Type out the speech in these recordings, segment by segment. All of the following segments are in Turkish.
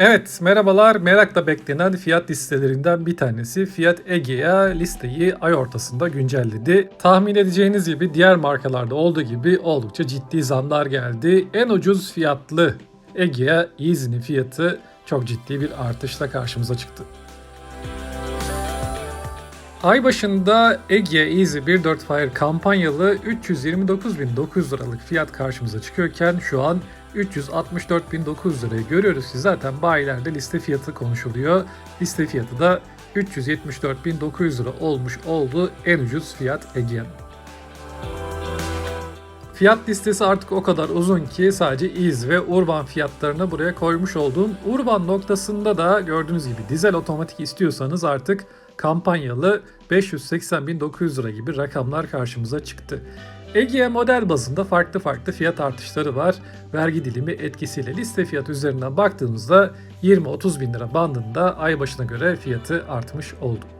Evet, merhabalar. Merakla beklenen fiyat listelerinden bir tanesi Fiat Egea listeyi ay ortasında güncelledi. Tahmin edeceğiniz gibi diğer markalarda olduğu gibi oldukça ciddi zamlar geldi. En ucuz fiyatlı Egea Easy'nin fiyatı çok ciddi bir artışla karşımıza çıktı. Ay başında Egea Easy 1.4 Fire kampanyalı 329.900 liralık fiyat karşımıza çıkıyorken şu an 364.900 lirayı görüyoruz ki zaten bayilerde liste fiyatı konuşuluyor. Liste fiyatı da 374.900 lira olmuş oldu en ucuz fiyat Egea'nın. Fiyat listesi artık o kadar uzun ki sadece iz ve urban fiyatlarını buraya koymuş olduğum urban noktasında da gördüğünüz gibi dizel otomatik istiyorsanız artık kampanyalı 580.900 lira gibi rakamlar karşımıza çıktı. Egea model bazında farklı farklı fiyat artışları var. Vergi dilimi etkisiyle liste fiyatı üzerinden baktığımızda 20-30 bin lira bandında ay başına göre fiyatı artmış oldu.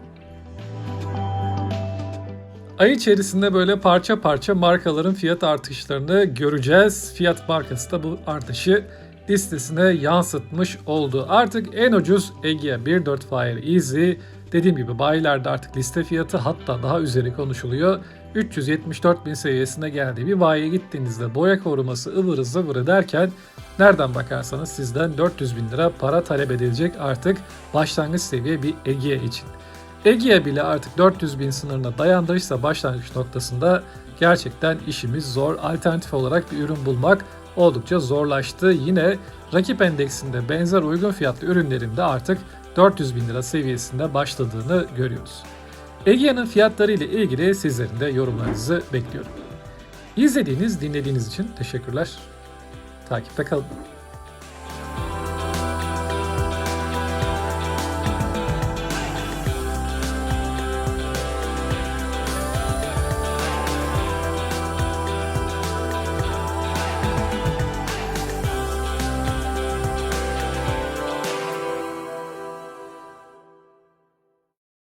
Ay içerisinde böyle parça parça markaların fiyat artışlarını göreceğiz. Fiyat markası da bu artışı listesine yansıtmış oldu. Artık en ucuz Egea 1.4 Fire Easy dediğim gibi bayilerde artık liste fiyatı hatta daha üzeri konuşuluyor. 374 bin seviyesine geldiği bir bayiye gittiğinizde boya koruması ıvırı zıvırı derken nereden bakarsanız sizden 400 bin lira para talep edilecek artık başlangıç seviye bir Egea için. Egea bile artık 400 bin sınırına dayandırırsa başlangıç noktasında gerçekten işimiz zor. Alternatif olarak bir ürün bulmak oldukça zorlaştı. Yine rakip endeksinde benzer uygun fiyatlı ürünlerin de artık 400 bin lira seviyesinde başladığını görüyoruz. Egea'nın fiyatları ile ilgili sizlerin de yorumlarınızı bekliyorum. İzlediğiniz, dinlediğiniz için teşekkürler. Takipte kalın.